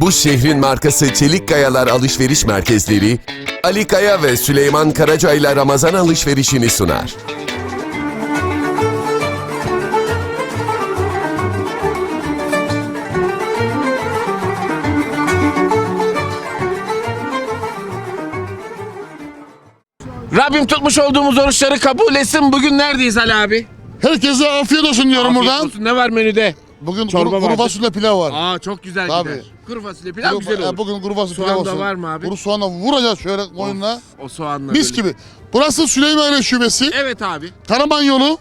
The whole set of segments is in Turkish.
Bu şehrin markası Çelik Kayalar Alışveriş Merkezleri, Ali Kaya ve Süleyman Karaca ile Ramazan alışverişini sunar. Rabbim tutmuş olduğumuz oruçları kabul etsin. Bugün neredeyiz Ali abi? Herkese afiyet olsun diyorum Afiyet buradan. olsun. Ne var menüde? Bugün Çorba kuru, kuru vardı. fasulye pilav var. Aa çok güzel Tabii. gider. Kuru fasulye pilav Kuru- güzel e, olur. Bugün kuru fasulye Soğan pilav da olsun. var mı abi? Kuru soğanla vuracağız şöyle koyunla. O soğanla Mis böyle. gibi. Burası Süleymaniye Şubesi. Evet abi. Karaman yolu.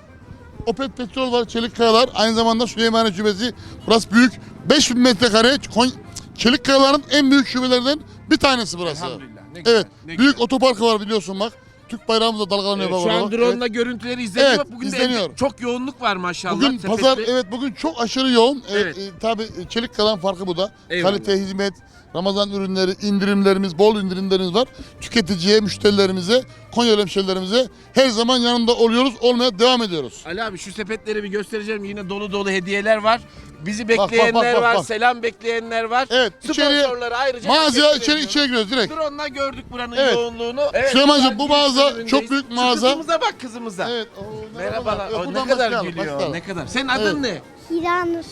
Opet Petrol var, Çelik Kayalar. Aynı zamanda Süleymaniye Şubesi. Burası büyük. 5000 metrekare. Kon- Çelik Kayalar'ın en büyük şubelerinden bir tanesi burası. Elhamdülillah. Ne güzel, Evet. ne büyük otoparkı var biliyorsun bak. Türk bayrağımız da dalgalanıyor Evet, bak şu an drone'la Evet. görüntüleri izleniyor. Evet, bugün de izleniyor. evde çok yoğunluk var maşallah. Bugün sepette. pazar evet bugün çok aşırı yoğun. Evet. Evet. E, tabii e, çelik kalan farkı bu da. Eyvallah. Kalite hizmet, Ramazan ürünleri, indirimlerimiz, bol indirimlerimiz var. Tüketiciye, müşterilerimize, Konyalı hemşerilerimize her zaman yanında oluyoruz, olmaya devam ediyoruz. Ali abi şu sepetleri bir göstereceğim. Yine dolu dolu hediyeler var. Bizi bak, bekleyenler bak, bak, var. bak. Selam bekleyenler var. Evet, içeriye- Sponsorları ayrıca Mağazaya teşekkür içeri, ediyorum. içeri giriyoruz direkt. Drone'la gördük buranın Evet. yoğunluğunu. Evet, Süleyman'cığım, bu güzel mağaza üründeyiz. çok büyük Şu mağaza. Kızımıza bak kızımıza. Evet. Merhabalar. Yok, O ne buradan kadar başlayalım, gülüyor. başlayalım. Ne kadar. Senin adın ne? Hiranur.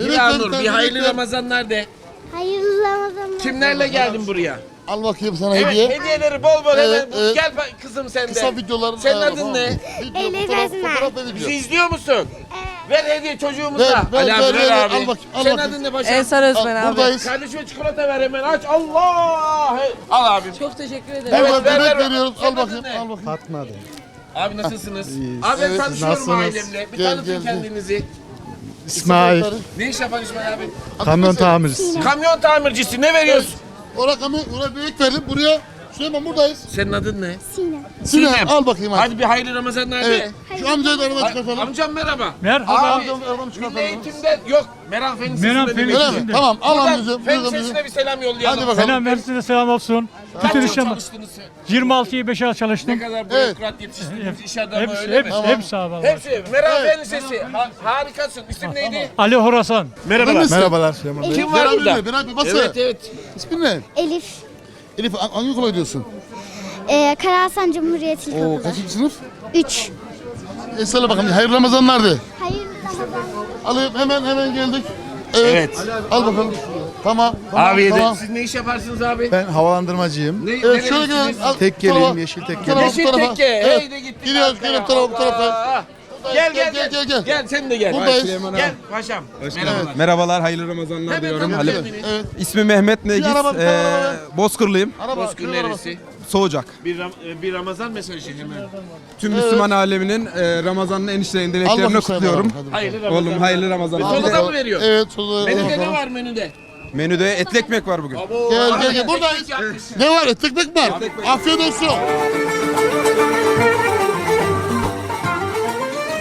Evet, Hiranur. ben- Bir hayırlı Ramazanlar de. Hayırlı Ramazanlar. Kimlerle geldin buraya? Al bakayım sana Evet, hediye. hediyeleri bol bol Evet, hemen. evet. Gel bak kızım sen de. Kısa videolar. Senin adın ne? Video, Elif fotoğraf, Esmer. fotoğraf ve video. Bizi izliyor musun? Ver hediye çocuğumuza. Ver, ver, Ali abi ver, ver, ver, abi. al bak, al Senin bakayım. adın ne başım? Ensar Özmen Al, abi. buradayız. Kardeşime çikolata ver hemen aç. Allah! Al abim. Çok teşekkür ederim. Evet, Burada ver, ver, ver. veriyoruz. Senin Al bakayım, adın ne? al bakayım. Fatma adı. Abi nasılsınız? Abi ben tanışıyorum nasılsınız? ailemle. Bir Gel, tanıtın gel, gel. kendinizi. İsmail. Ne iş yapan İsmail abi? Kamyon tamircisi. Kamyon tamircisi. Ne veriyorsun? Oraya kamera, oraya bebek verdim. Buraya Süleyman buradayız. Senin adın ne? Sinem. Sinem, Sinem. al bakayım hadi. Hadi bir hayırlı Ramazanlar Evet. de. Şu amcayı da aradan çıkartalım. Amcam merhaba. Merhaba. Abi, Amcam aradan milli çıkartalım. eğitimde yok. Meral Fen Lisesi'nde Meral bir Fen mi? Tamam al amcacığım. Fen. Lisesi'ne bir selam yollayalım. Hadi bakalım. Selam Mersin'e selam olsun. Kaç Bütün yıl işlem çalıştınız? 26'yı 5'e Ne çalıştım. kadar bürokrat yetiştirdiniz iş adamı Hepsi, öyle mi? hepsi, hepsi abi. Hepsi. Meral Fen Lisesi. Ha- harikasın. İsim neydi? Ali Horasan. Merhabalar. Merhabalar Süleyman Bey. Kim var burada? Evet evet. İsmin ne? Elif. Elif hangi okula gidiyorsun? Ee, Karahasan Cumhuriyet Oo İlkokulu. kaçıncı sınıf? 3. E söyle bakalım hayırlı Ramazanlar de. Hayırlı Ramazanlar. Alayım hemen hemen geldik. Evet. Evet. Al bakalım. Tamam. tamam Abi tamam. siz ne iş yaparsınız abi? Ben havalandırmacıyım. Ne, Evet şöyle gelelim. Al, Tek bu tarafa. yeşil tek Bu geleyim. tarafa, bu Yeşil tarafa. tekke. Evet. Hey de gittik. Gidiyoruz, arkaya. gidelim bu tarafa, bu tarafa. Allah. Gel gel Gel, gel. gel, gel. sen de gel. Buradayız. Gel paşam. Merhabalar. Merhabalar, hayırlı Ramazanlar Hemen Halil. kendini. Evet. İsmim Mehmet Negiz, araba, bir tane ee. Bozkırlıyım, Araba. Bozkır neresi? Soğucak. Bir, Ram- e, bir Ramazan mesajı hemen. Tüm Müslüman aleminin ee, Ramazan'ın en içlerinden Al dileklerini sen kutluyorum. hadi. Hayırlı Ramazan. Oğlum hayırlı Ramazanlar. Soda da mı veriyor? Evet. Soda Menüde ne var menüde? Menüde etli ekmek var bugün. Abo, Gel, gel, gel. Buradayız. Ne var? Mi var? Afiyet olsun.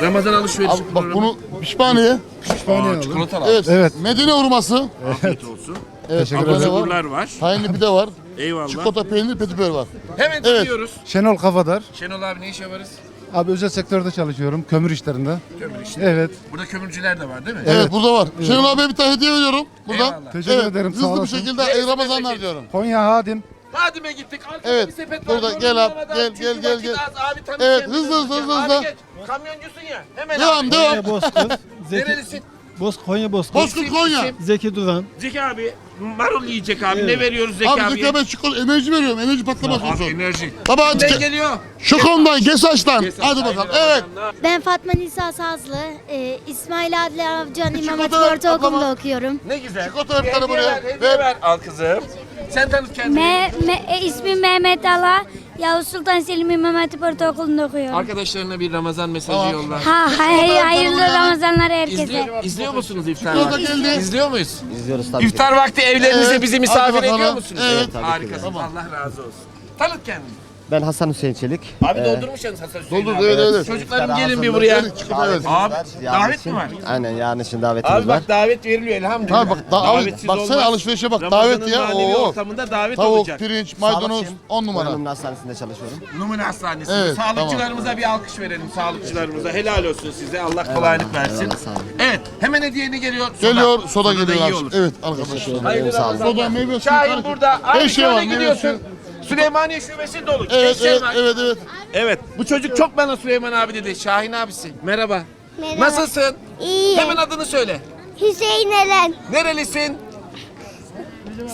Ramazan alışverişi Al, bak bunu pişmaniye. Pişmaniye Çikolata al. Evet. Evet. Medine hurması. Afiyet olsun. Evet. Teşekkür ederim. var. Abur var. Tahinli pide var. Eyvallah. Çikolata peynir petibör var. Hemen Evet. tanıyoruz. Şenol Kafadar. Şenol abi ne iş yaparız? Abi özel sektörde çalışıyorum. Kömür işlerinde. Kömür işte. Evet. Burada kömürcüler de var değil mi? Evet, burada var. Şenol abiye bir tane hediye veriyorum. Buradan. Eyvallah. Teşekkür Evet, ederim. Sağ Hızlı bir olasın. şekilde ey Ramazanlar diyorum. Konya Hadim. Hadime gittik. Arkada Evet, bir sepet var. burada Gördün gel abi, gel, Çünkü gel, gel, vakit gel. az. Abi tanıt Evet, kendini hızlı, hızlı, hızlı, Abi hızlı. geç. Kamyoncusun ya. Hemen Devam, abi. devam. Bozkır, Zeki, Nerelisin? Boz, Konya Bozkır, Bozkurt Konya. Zeki Duran, Zeki abi marul yiyecek abi. Ne veriyoruz Zeki Abi abiye? Zeki abi çikolata enerji veriyorum. Enerji patlaması Abi olsun. enerji. Baba hadi Ne ge- geliyor? Şokondan, Gesaç'tan. Hadi bakalım. Evet. Ben Fatma Nisa Sazlı. Ee, İsmail Adli Avcıhan Bir İmam çikolata Hatip ver, Ortaokulu'nda ablama. okuyorum. Ne güzel. Çikolata ver bir Bir tane hediye buraya. ver, hediye Ver. ver. Al kızım. Sen tanıt kendini. Me, me, e, ismim Mehmet Ala. Yavuz Sultan Selim İmam Hatip Ortaokulu'nda okuyorum. Arkadaşlarına bir Ramazan mesajı Tamam. yolla. Ha, hay, hayırlı Ramazanlar herkese. İzliyor, izliyor musunuz iftar vakti? İzliyor muyuz? İzliyoruz tabii İftar vakti evlerinizde Evet. bizi Hadi misafir bakalım. ediyor musunuz? Evet. Harikasın. Allah razı olsun. Tanıt kendini. Ben Hasan Hüseyin Çelik. Abi Ee, doldurmuşsunuz Hasan Hüseyin Doldurdu, abi. evet, evet. Çocuklarım gelin bir buraya. Evet. Abi davet mi var? Aynen yarın için davetimiz Abi var. bak davet veriliyor elhamdülillah. Ha bak da, Davetsiz baksana olmaz. alışverişe bak Ramazan'ın davet ya. manevi Oo. ortamında davet Tavuk, olacak. pirinç, maydanoz Sağlıkçıyım. 10 numara. Koyunumlu Hastanesi'nde çalışıyorum. Numune Hastanesi. Evet, Sağlıkçılarımıza bir alkış verelim sağlıkçılarımıza. Helal olsun size. Allah kolaylık versin. eyvallah, sağ olun. Evet. Hemen hediye ne geliyor? Geliyor soda da geliyor abi. olur. Evet arkadaşlar. Hayırlı Sağ olun. Ramazanlar. Soda, meyve suyu. Şahin karışık. burada. Abi Her şey şöyle var, meyve gidiyorsun. suyu. Süleymaniye şubesi dolu. Evet, Gençler evet, var. evet, evet. Evet. Bu çocuk çok bana Süleyman abi dedi. Şahin abisi. Merhaba. Merhaba. Nasılsın? İyi. Hemen adını söyle. Hüseyin Eren. Nerelisin?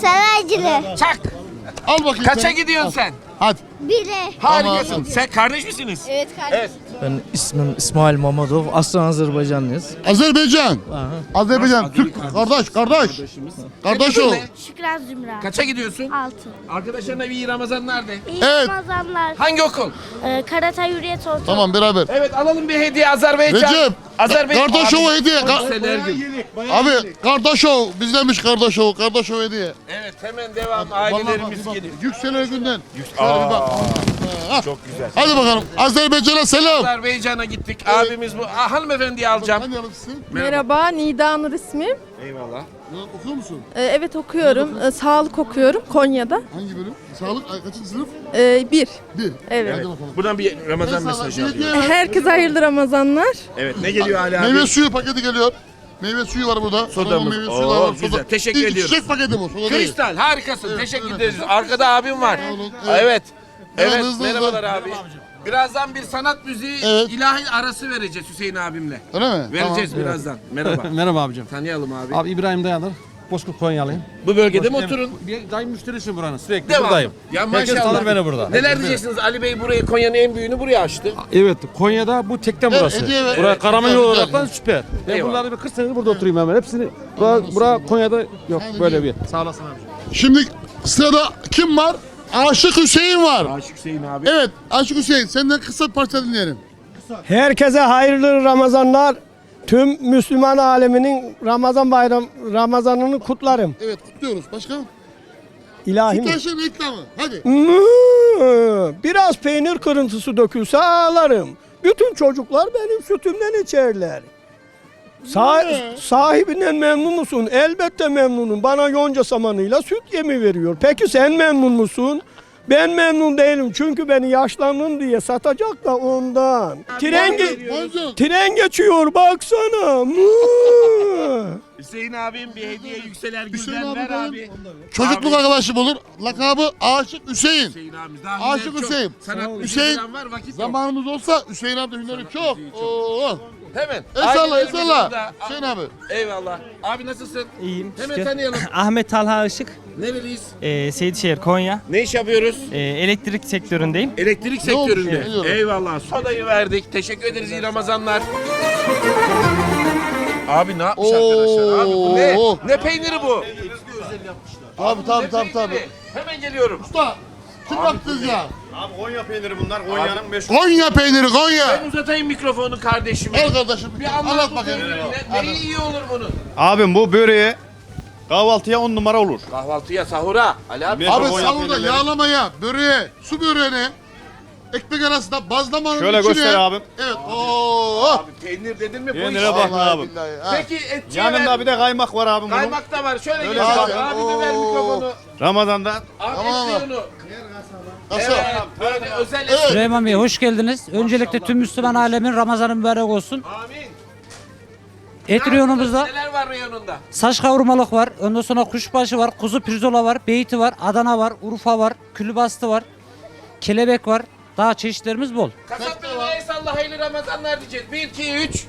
Saraycılı. Çak. Al bakayım Kaça sen. gidiyorsun sen? Hadi. Bire. Harikasın. Sen kardeş misiniz? Evet kardeşim. Evet. Ben ismim İsmail Mamadov. Aslen Azerbaycanlıyız. Azerbaycan. Azerbaycan. Türk. Kardeş, kardeş. Kardeş o. Ne? Şükran Zümra. Kaça gidiyorsun? 6. Arkadaşlarına bir iyi Ramazan nerede? İyi Evet. Ramazanlar. Hangi okul? Ee, Karatay Hürriyet Orta. Tamam beraber. Evet alalım bir hediye Azerbaycan. Recep. Azerbaycan. Kardeş o Abi, hediye. Ka-. Abi kardeş o. Bizdenmiş kardeş o. Kardeş o hediye. Evet hemen devam. Ailelerimiz Vallahi geliyor. bak, Yükseler günden. Şöyle bir bak. Çok güzel. Hadi bakalım. Azerbaycan'a selam. Azerbaycan'a gittik. Abimiz bu. Aa, hanımefendiyi alacağım. Alırsın? Merhaba, Nida Nur ismim. Eyvallah. Ya, Okuyor musun? Ee, evet okuyorum. Ee, sağlık okuyorum Konya'da. Hangi bölüm? Sağlık ay, kaçıncı sınıf? Ee, bir. Bir. Evet. Hadi bakalım. Buradan bir Ramazan mesajı hediye ver. Herkese hayırlı Ramazanlar. Evet ne geliyor Ali abi? Meyve suyu paketi geliyor. Meyve suyu var burada. Soda Adamın mı? Meyve Oo, suyu da var. güzel. Teşekkür İlk ediyoruz. içecek paketi bu. Soda değil. Kristal harikasın. Teşekkür ederiz. Arkada abim var. Olun, Evet. evet. Evet. Hızlı hızlı. Merhabalar abi. Birazdan bir sanat müziği Evet. ilahi arası vereceğiz Hüseyin abimle. Öyle mi? Vereceğiz birazdan. Merhaba. Merhaba abicim. Tanıyalım abi. Abi İbrahim Dayanır. Bozkurt Konyalıyım. Bu bölgede mi oturun? Bir daim müşterisi buranın. Sürekli Devam. buradayım. Ya Herkes maşallah. tanır beni burada. Neler diyeceksiniz? Ali Bey burayı Konya'nın en büyüğünü buraya açtı. Evet Konya'da bu tekten Ver, burası. hediye ver. Buraya Evet, Karaman güzel, yolu güzel. olaraktan süper. Ben Eyvallah. bunları bir 40 senedir burada oturayım hemen. Hepsini bura, bura Konya'da yok böyle bir. Sağ olasın abi. Şimdi sırada kim var? Aşık Hüseyin var. Aşık Hüseyin abi. Evet Aşık Hüseyin senden kısa bir parça dinleyelim. Herkese hayırlı Ramazanlar. Tüm Müslüman aleminin Ramazan bayram Ramazanını kutlarım. Evet kutluyoruz. Başka? İlahim. Sütaş'ın reklamı. Hadi. Biraz peynir kırıntısı dökülse ağlarım. Bütün çocuklar benim sütümden içerler. Sa- sahibinden memnun musun? Elbette memnunum. Bana yonca samanıyla süt yemi veriyor. Peki sen memnun musun? Ben memnun değilim çünkü beni yaşlandın diye satacak da ondan. Tren, ge- tren geçiyor baksana. Hüseyin abim bir hediye Hüseyin gülden abi ver abi. Çocukluk Abi. arkadaşım olur. Lakabı Aşık Hüseyin. Hüseyin abimiz daha Aşık çok. Hüseyin. Sanat Hüseyin. Var vakit yok. Zamanımız olsa Hüseyin abi de hüneri çok. Oo. Hemen. Eyvallah Ailelerimiz burada. Hüseyin abi. Eyvallah. Abi nasılsın? İyiyim. Hemen tanıyalım. Ahmet Talha Işık, Nereliyiz? e, Seydişehir, Konya. Ne iş yapıyoruz? E, elektrik sektöründeyim. Elektrik Ne olmuş sektöründe. Biliyorum. Eyvallah. Sodayı verdik. Teşekkür ederiz. İyi Ramazanlar. Abi ne yapmış arkadaşlar? Abi bu ne? Oo. Ne peyniri bu? Tabii tabii Ne peyniri? Hemen geliyorum. Usta kim yaptınız ya? Abi Konya peyniri bunlar. Konya'nın meşhur. Konya peyniri Ben Konya. uzatayım mikrofonu kardeşime. Al kardeşim. Bir anlat, bakayım. Ne, neyi iyi olur bunun? Abim bu böreği kahvaltıya 10 numara olur. Kahvaltıya, sahura. Ali abi. Meşhur Abi Konya savurda peynirleri. yağlamaya, böreğe, su böreğine, ekmek arasında bazlamanın Şöyle içine. göster abim. Evet. Oo. Abi peynir dedin mi bu iş? Peynire bak Vallahi abi. billahi, ha. Peki etçiye Yanında ver. bir de kaymak var abim bunun. Kaymak da var. Şöyle Öyle geç abi. abi. Abi bir ver Oo. mikrofonu. Ramazan'da Abi Tamam et abi. onu. Nasıl? Evet. Böyle özel et. Evet. Süleyman Bey hoş geldiniz. Öncelikle tüm Müslüman alemin Ramazanı mübarek olsun. Amin. Et reyonumuzda Neler var reyonunda? saç kavurmalık var. Ondan sonra kuşbaşı var. Kuzu pirzola var. Beyti var. Adana var. Urfa var. Külübastı var. Kelebek var. Daha çeşitlerimiz bol. Kasaplarına el salla hayırlı Ramazanlar diyeceğiz. 1, 2, 3.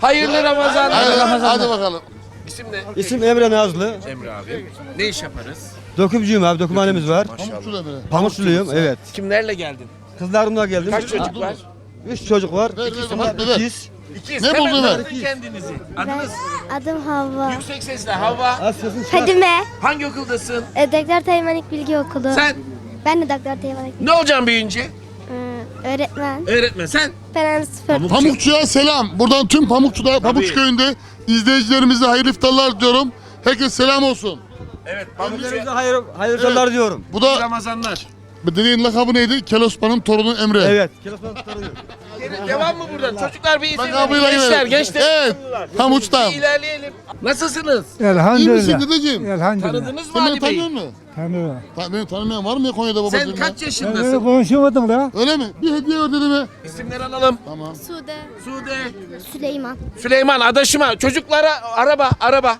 Hayırlı Ramazanlar. Hadi, Ramazanlar. hadi bakalım. İsim ne? İsim Emre Nazlı. Emre abi. Ne iş yaparız? Dökümcüyüm abi. Dökümhanemiz var. Pamukçu da böyle. Pamukçuluyum evet. Kimlerle geldin? Kızlarımla geldim. Kaç çocuk var? Üç çocuk var. İkisi var. İkiz. İkiz. Ne buldun tanıtın kendinizi. Adınız? Adım Havva. Yüksek sesle Havva. Fadime. Hangi okuldasın? E, Doktor Teymanik Bilgi Okulu. Sen Ben de Doktor Teymanik ne olacaksın büyüyünce? Öğretmen. Öğretmen. Sen? Fen sıfır. Pamukçu'ya selam. Buradan tüm Pamukçu'da, Pamukçu köyünde izleyicilerimize hayırlı iftarlar diyorum. Herkes selam olsun. Evet. Kendilerinize Pamukçu. hayır, hayırlı diyorum. Bu da Ramazanlar. Dedenin lakabı neydi? Kelospan'ın torunu Emre. Evet. Devam mı buradan? Çocuklar bir izin verin. Lakabıyla Gençler, gidelim. gençler. Evet. Tam uçtam. Bir ilerleyelim. Nasılsınız? İyi misin dedeciğim? Elhamdülillah. Tanıdınız mı Sen beni Ali tanıyor musun? Tanıyorum. Ta beni tanımayan var mı ya Konya'da babacığım Sen ya? kaç yaşındasın? konuşamadım la. Öyle mi? Bir hediye ver dedeme. İsimleri alalım. Tamam. Sude. Sude, Süleyman. Süleyman, adaşıma, çocuklara araba, araba.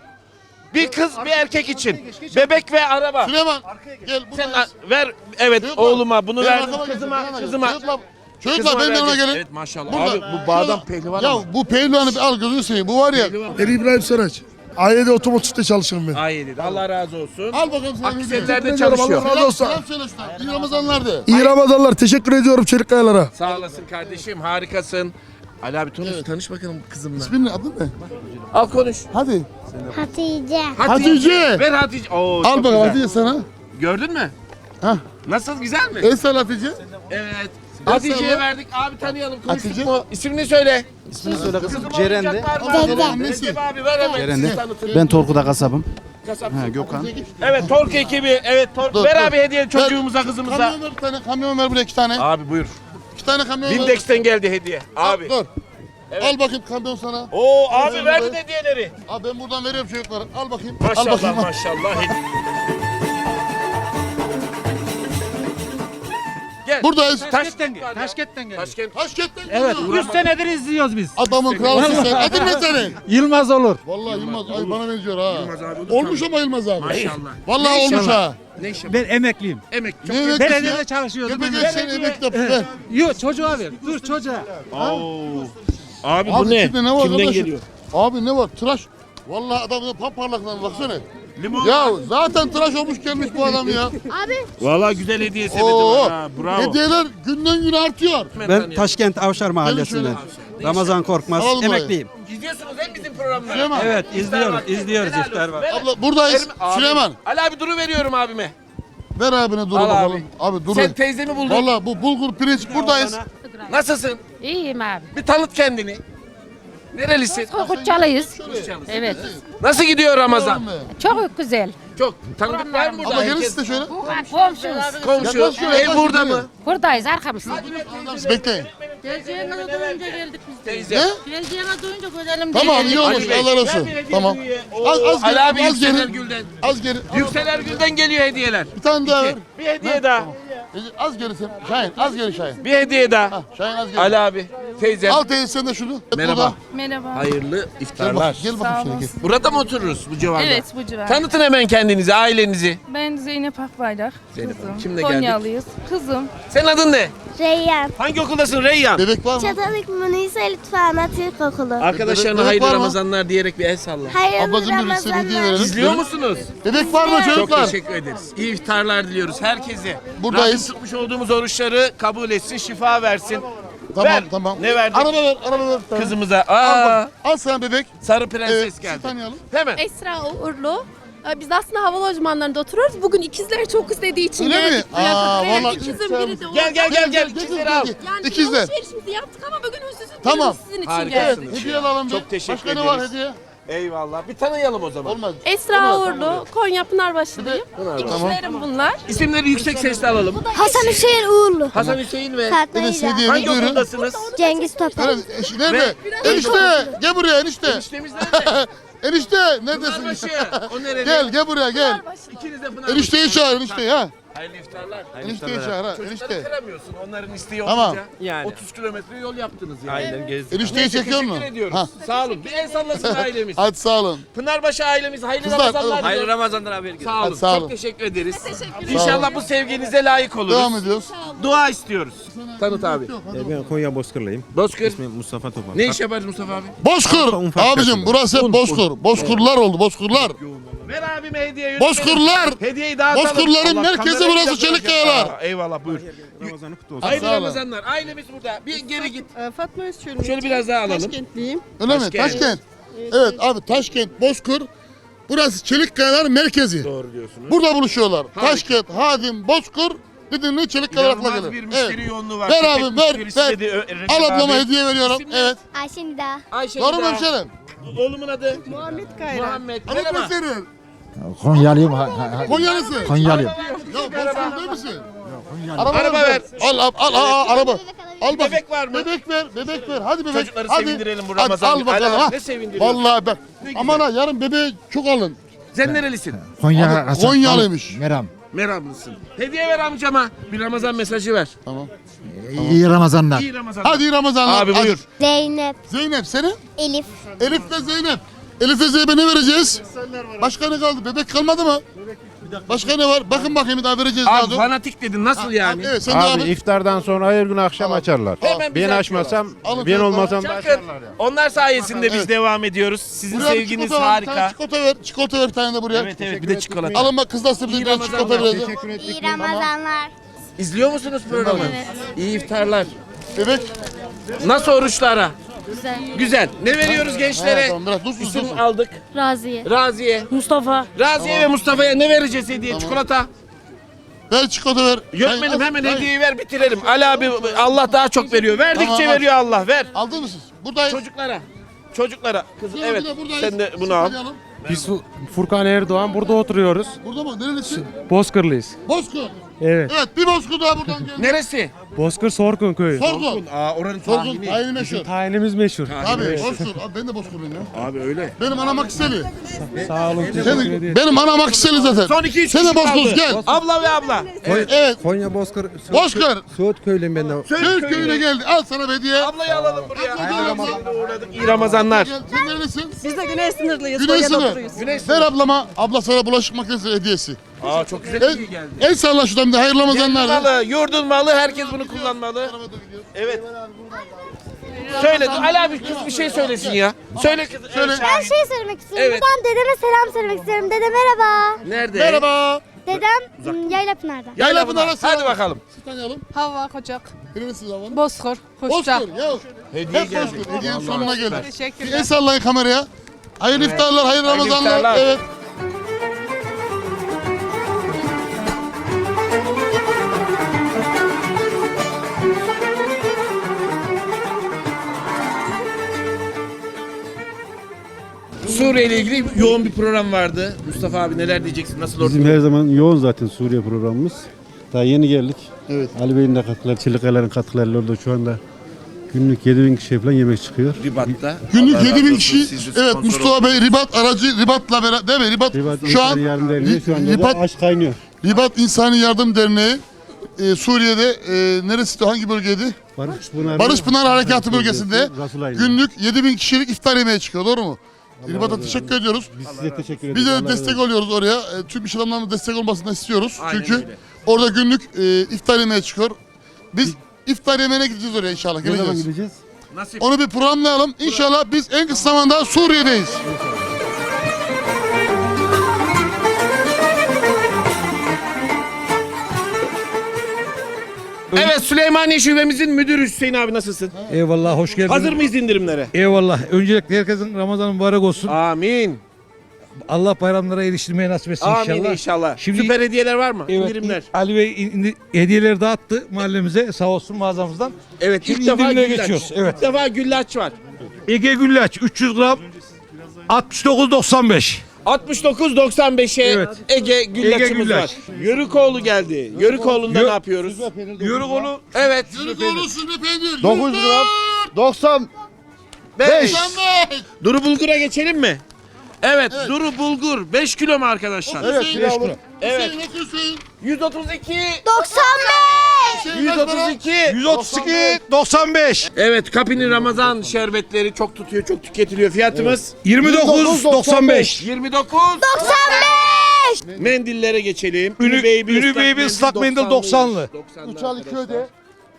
Bir kız, bir erkek için. Bebek ve araba. Süleyman gel Sen buraya. a- ver, evet Çocuklar, oğluma bunu benim verdim. arkama gelin, Kızıma, gelin. kızıma. Çocuklar, çocuklar Kızıma benim yanıma gelin. Evet maşallah. Burada. Abi bu bağdan Şurada- pehlivan Ya ama. bu pehlivanı bir al gözünü seveyim. Bu var ya. Ben İbrahim Saraç. Ailede otomotivde çalışırım ben. Ay dedi. Allah razı olsun. Al bakalım sana. Aksetlerde çalışıyor. Allah razı olsun. Selam söyle usta. İyi Ramazanlar de. İyi Ramazanlar. Teşekkür ediyorum Çelikkayalara. Sağ olasın kardeşim. Harikasın. Ali abi tanış, tanış bakalım kızımla. İsmin ne? Adın ne? Al konuş. Hadi. Hatice. Hatice. Ver Hatice. Oo, Al çok bakalım güzel. Hatice sana. Gördün mü? Hah. Nasıl güzel mi? El sal Hatice. Evet. Hatice'ye verdik. Abi tanıyalım. Konuştuk Hatice. mu? İsmini söyle. İsmini söyle kızım. Ceren'de. Dede. Recep abi ver hemen. Ceren'de. sizi tanıtın. Ben Torku'da kasabım. Kasap. Ha, Gökhan. Evet Tork ekibi. Evet Tork. Dur, ver dur. abi hediye çocuğumuza kızımıza. Kamyon ver bir tane. Kamyon ver buraya iki tane. Abi buyur. İki tane kamyon ver. Bindex'ten geldi hediye. Abi. Dur. Al bakayım kamyon sana. Oo abi verdi be. hediyeleri. Abi ben buradan veriyorum çocuklara. Al bakayım. al Maşallah bakayım. maşallah. Gel. Buradayız. Taşkent'ten gel. Taşkent'ten geldi. Taşkent. Taşkent'ten Evet, geliyor. 3 senedir izliyoruz biz. Adamın kralısın sen. Adın ne senin? Yılmaz olur. Vallahi Yılmaz. Ay bana benziyor ha. Yılmaz abi, Olmuş ama Yılmaz abi. Maşallah. Vallahi olmuş ha. Ne iş? Ben emekliyim. Emek. Çok emeklisi Belediyede çalışıyordum. Gel Ben gel sen emek. Ver. Yok çocuğa ver. Dur çocuğa. Abi, bu Abi ne? içinde ne var Kimden kardeşim? geliyor? Abi ne var? Tıraş. Vallahi adamın paparlaklarına baksana. Limon. Ya zaten tıraş olmuş gelmiş bu adam ya. Vallahi güzel hediye sepeti Oo. var ha. Bravo. Hediyeler günden güne artıyor. Ben Taşkent Avşar Mahallesi'nden. Ramazan Korkmaz. Alalım. Emekliyim. İzliyorsunuz hem bizim programları. Süleyman. Evet izliyoruz. Helal izliyoruz olsun. iftar var. Abla buradayız. Verim- Abi, Süleyman. Ali abi duru veriyorum abime. Ver abine dur Al bakalım. Abi, dur. Sen teyzemi buldun. Vallahi bu bulgur pirinç buradayız. Nasılsın? İyiyim abi. Bir tanıt kendini. Nerelisin? Kokutçalıyız. Evet. Nasıl gidiyor Ramazan? Çok güzel. Çok. Tanıdık var mı burada? Herkes- siz de şöyle. Komşuyuz. Komşu. Yaklaş şöyle, Ev burada mı? Buradayız arkamızda. Bekleyin. Geleceğinizi duyunca geldik biz. Teyze. Ne? Geleceğinizi duyunca görelim Tamam iyi olmuş. Ali Allah razı olsun. Tamam. Az az Ali geri. abi Az Yüksel geri. Gül'den. Az geri. Yüksel Gül'den geliyor hediyeler. Bir tane daha ver. Bir hediye daha. Az geri sen. Şahin az geri Şahin. Bir hediye daha. Ha, Şahin az geri. Ali abi. Teyzem. Al teyze sen de şunu. Merhaba. Merhaba. Hayırlı Gel bak. iftarlar. Gel bakayım şöyle gel. Burada mı otururuz bu civarda? Evet bu civar. Tanıtın hemen kendinizi, ailenizi. Ben Zeynep Akbayrak. Zeynep Kızım. Hanım. Kimle geldik? Konyalıyız. Kızım. Senin adın ne? Reyyan. Hangi okuldasın Reyyan? Bebek var mı? Çatalık Munisa Lütfana Türk Okulu. Arkadaşlarına Bebek hayırlı var mı? Ramazanlar diyerek bir el salla. Hayırlı bir hediye Ramazanlar. verelim. İzliyor musunuz? Bebek var mı Çok çocuklar? teşekkür ederiz. İyi iftarlar diliyoruz herkese. Buradayız. Rabbim tutmuş olduğumuz oruçları kabul etsin, şifa versin. Tamam Ver. tamam. Ne verdik? Araba ver, araba ver. Tamam. Kızımıza. Al, Aa, bak. Al sen bebek. sarı prenses Evet, sizi geldi. tanıyalım. Hemen. Esra Uğurlu. Ee, Biz aslında hava lojmanlarında oturuyoruz. Bugün ikizler çok istediği için Öyle mi? geldik. buraya. Aa, Evet, vallahi ikizim güzel. biri de Gel gel gel gel. Gel, İkizleri al. Yani İkizler. alışverişimizi yaptık ama bugün sizin Tamam. sizin için Harikasınız. geldik. Hediye alalım bir. Çok teşekkür Başka ederiz. ne var hediye? Eyvallah. Bir tanıyalım o zaman. Olmaz. Esra Uğurlu, Konya Pınarbaşılıyım. İkizlerim bunlar. İsimleri yüksek sesle alalım. Hasan Hüseyin Uğurlu. Hasan Hüseyin ve Fatma Evet İra. hangi buyurun. okuldasınız? Cengiz Topal. Nerede? Enişte, gel buraya enişte. Eniştemiz nerede? Enişte, neredesin? Pınarbaşı. O? Gel, gel buraya gel. İkiniz de Pınarbaşı. Enişteyi çağır, enişteyi ha. Hayırlı iftarlar. Enişteyi çağır ha, Çocukları enişte. kıramıyorsun. Onların isteği Tamam. olunca. Yani. 30 kilometre yol yaptınız yani. Aynen gezdik. Enişteyi Neyse, çekiyor mu? teşekkür ediyoruz. Ha. Sağ olun. Bir el sallasın ailemiz. Hadi sağ olun. Pınarbaşı ailemiz hayırlı Kızlar, Ramazanlar. diliyorum. Ramazanlar abi. Sağ olun. Hadi, sağ olun. Çok teşekkür ederiz. İnşallah bu sevginize layık oluruz. Devam ediyoruz. Dua istiyoruz. Tanıt abi. Ben Konya Bozkırlıyım. Bozkır. Mustafa Topal. Ne iş yaparız Mustafa abi? Bozkur. ufak Abicim yapın. burası hep Bozkur. Bozkurlar oldu, Bozkurlar. Ver abime hediye. Bozkurlar. Hediyeyi dağıtalım. Bozkurların merkezi burası. Çelikkayalar. Eyvallah buyur. Ramazanı kutlu olsun. Hayırlı. Ramazanlar. Ailemiz burada. Bir geri git. Fatma Özçölü. Şöyle biraz daha alalım. Taşkentliyim. Öyle mi? Taşkent. Taşkent. Evet abi Taşkent, Bozkur. Burası Çelikkayalar merkezi. Doğru diyorsunuz. Burada buluşuyorlar. Taşkent, Hadim, Bozkur, Didimli Çelikkayalar akla İnanılmaz bir gelir. müşteri Evet. yoğunluğu var. Ver abi, ver, ver. Al ablama abi. hediye veriyorum. İsim ne? Evet. Ayşe Nida. Ayşe Doğru mu hemşerim? Oğlumun adı Muhammed Kayra. Muhammed. Hadi Merhaba. Konyalıyım. Konyalısın. Konyalıyım. Ya Bozkur değil misin? Araba ver. Al al al, al, araba. Al bak. Bebek var mı? Bebek ver, bebek ver. Hadi bebek. Çocukları Hadi. sevindirelim bu Hadi, Ramazan Al günü. bakalım Hadi, ha. ne sevindiriyorsun? Vallahi bak. Aman ha yarın bebeği çok alın. Sen nerelisin? Konya Abi, Konyalıymış. Meram. Meramlısın. Hediye ver amcama. Bir Ramazan mesajı ver. Tamam. İyi Ramazanlar. İyi Ramazan. Hadi iyi Ramazanlar. Abi Hadi. buyur. Zeynep, Zeynep senin? Elif. Elif ve Zeynep. Elif ve Zeynep'e ne vereceğiz? Başka ne kaldı? Bebek kalmadı mı? Başka ne var? Bakın bakayım daha vereceğiz daha Abi dur. fanatik dedin nasıl yani? Evet sen de abi. iftardan sonra her gün akşam açarlar. Hemen Ben açmasam, Alın ben çocuklar. olmasam da açarlar ya. Onlar sayesinde biz Evet. devam ediyoruz. Sizin Buraya bir sevginiz çikolata var, bir tane harika. Çikolata ver. Çikolata ver bir tane de buraya. Evet evet bir de çikolata. Alın bak kızlar size bir İyi tane çikolata Ramazanlar. vereceğim. İyi Ramazanlar. İzliyor musunuz programı? İyi iftarlar. Bebek. Nasıl oruçlara? Güzel. Güzel. Ne veriyoruz gençlere? Tamam, biraz dur, dur, İsim aldık. Raziye. Raziye. Mustafa. Raziye ve Mustafa'ya ne vereceğiz hediye? Çikolata. Ver çikolata ver. Yönetmenim Hayır, hemen al- hediyeyi ver bitirelim. Ali abi Allah daha çok veriyor. Verdikçe Tamam, al. veriyor Allah. Ver. Aldın mı siz? Buradayız. Çocuklara. Çocuklara. Kızım Bir evet. de buradayız. Sen de bunu al. Biz Furkan Erdoğan burada oturuyoruz. Burada mı? Nerelisin? Bozkırlıyız. Bozkır. Evet. Evet bir Bozkır daha buradan geldi. Neresi? Bozkır Sorgun köyü. Sorgun. Aa oranın Sorgun. tahmini. Tayini meşhur. Tayinimiz meşhur. Abi Bozkır. Abi ben de Bozkırlıyım ya. Abi öyle. Benim anam Akseli. Sağ olun. Senin, benim anam Akseli zaten. Son iki üç Sen de Bozkır gel. Abla ve abla. Evet. Konya Bozkır. Bozkır. Söğüt köylüyüm ben de. Söğüt köyüne geldi. Al sana bir hediye. Ablayı alalım buraya. Abla. Ramazanlar uğradık. İyi Ramazanlar. Gel. Sen neredesin? Biz de güney sınırlıyız. Güney Konya'da sınır. oturuyoruz. Güney Ver ablama. Abla sana bulaşık makinesi hediyesi. Aa çok güzel El, geldi. el salla şuradan bir de hayırlı Ramazanlar. malı, yurdun malı, herkes bunu kullanmalı. Evet. Söyle, Ali abi kız bir şey söylesin ya. Söyle kız. Söyle. Evet, Ben şey söylemek istiyorum. Evet. Buradan dedeme selam söylemek istiyorum. Dede merhaba. Nerede? Merhaba. Dedem hmm, Yayla Pınar'da. Yayla selam. Hadi bakalım. Siz tanıyalım. Hava Kocak. Neresiniz ablam? Bozkır. Hoşça. Bozkır. Ya. Hediye Hep geldi. Bozkır. Hediyenin sonuna geldik. Bir Teşekkürler. el sallayın kameraya. Hayırlı iftarlar, hayırlı Hayırlı Ramazanlar. iftarlar. Evet. Suriye ile ilgili yoğun bir program vardı. Mustafa abi neler diyeceksin? Nasıl Bizim ortada? her zaman yoğun zaten Suriye programımız. Daha yeni geldik. Evet. Ali Bey'in de katkıları, Çelikaya'ların katkılarıyla orada şu anda günlük 7000 kişiye falan yemek çıkıyor. Ribat'ta. Günlük Allah razı 7000 olsun, kişi. Evet Mustafa Bey Ribat aracı Ribat'la beraber değil mi? Ribat, Ribat şu an İnsani Yardım Derneği şu anda Ribat, aşk kaynıyor. Ribat İnsani Yardım Derneği e, Suriye'de e, neresi hangi bölgeydi? Barış Pınar, Barış Pınar Harekatı bölgesinde günlük 7000 kişilik iftar yemeği çıkıyor doğru mu? Ribat'a teşekkür ediyoruz. Biz size teşekkür ederiz. Biz de Allah razı destek olsun. oluyoruz oraya. E, tüm iş adamlarının destek olmasını istiyoruz. Aynen Çünkü öyle. orada günlük e, iftar yemeği çıkıyor. Biz iftar yemeğine gideceğiz oraya inşallah. Ne zaman Geleceğiz. gideceğiz? Nasip. Onu bir programlayalım. İnşallah biz en kısa zamanda Suriye'deyiz. Evet Süleymaniye Şubemizin müdürü Hüseyin abi nasılsın? Eyvallah hoş geldin. Hazır mıyız indirimlere? Eyvallah. Öncelikle herkesin Ramazan mübarek olsun. Amin. Allah bayramlara eriştirmeyi nasip etsin Amin inşallah. inşallah. Şimdi- Süper hediyeler var mı? Evet, İndirimler. Ali Bey indi- hediyeleri dağıttı mahallemize sağ olsun mağazamızdan. Evet Şimdi ilk defa indirimlere güllaç. geçiyoruz, evet. İlk defa güllaç var. Ege Güllaç 300 gram 69.95. 69.95'e Evet. Ege güllaçımız güllaç. var. Yörükoğlu geldi. Yörükoğlu'nda Yö- ne yapıyoruz? Yörükolu Evet. Yürükoğlu sürme peynir. 9 gram 90 5. Mükemmel. Duru bulgura geçelim mi? Evet, duru bulgur 5 kilo mu arkadaşlar? Evet, beş kilo. Evet. Hüseyin, Hüseyin. 132 95. Hüseyin kaç para? 132 132 95 Evet, Kapini Ramazan şerbetleri çok tutuyor, çok tüketiliyor. Fiyatımız 29 95 29 95. Mendillere geçelim. Ünü, Baby Ünü Baby ıslak mendil 90'lı. 3 al 2 öde.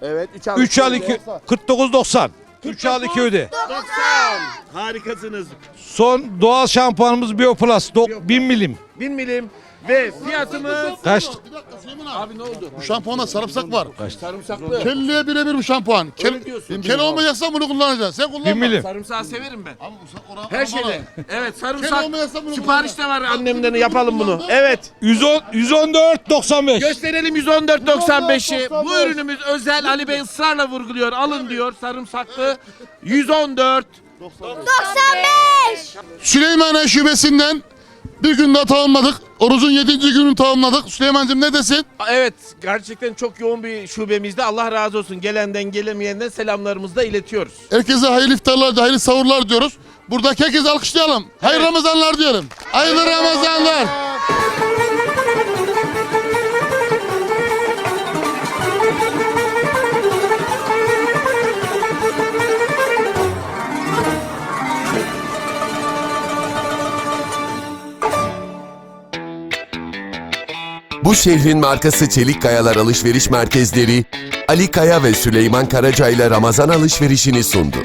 Evet, 3 al 3 al 2 49 90. 3 al 2 öde. 90. Harikasınız. Son doğal şampuanımız Bioplus dok- 1000 milim. 1000 milim ve fiyatımız Kaç? Bir dakika Süleyman abi. Abi ne oldu? Bu şampuanda sarımsak var. Sarımsaklı. Kelliye birebir bu şampuan. Kel, diyorsun. kel olmayacaksa bunu kullanacaksın. Sen kullanma. 1000 milim. Sarımsağı severim ben. Abi bu sa- oran- Her şeyde. Evet, Kel sarımsak. olmayacaksa bunu Sipariş de var annemden yapalım bunu. Evet. 110 114 95. Gösterelim 114.95'i. Bu 114.95. ürünümüz özel Ali Bey ısrarla vurguluyor. Alın diyor sarımsaklı. 114. 95. Süleymaniye Şubesi'nden Bir gün daha tamamladık. Orucun yedinci gününü tamamladık. Süleyman'cığım ne desin? Evet gerçekten çok yoğun bir şubemizde. Allah razı olsun. Gelenden gelemeyenden selamlarımızı da iletiyoruz. Herkese hayırlı iftarlar, hayırlı sahurlar diyoruz. Buradaki herkese alkışlayalım. Hayırlı Ramazanlar diyelim. Hayırlı Ramazanlar. Bu şehrin markası Çelik Kayalar Alışveriş Merkezleri, Ali Kaya ve Süleyman Karaca ile Ramazan alışverişini sundu.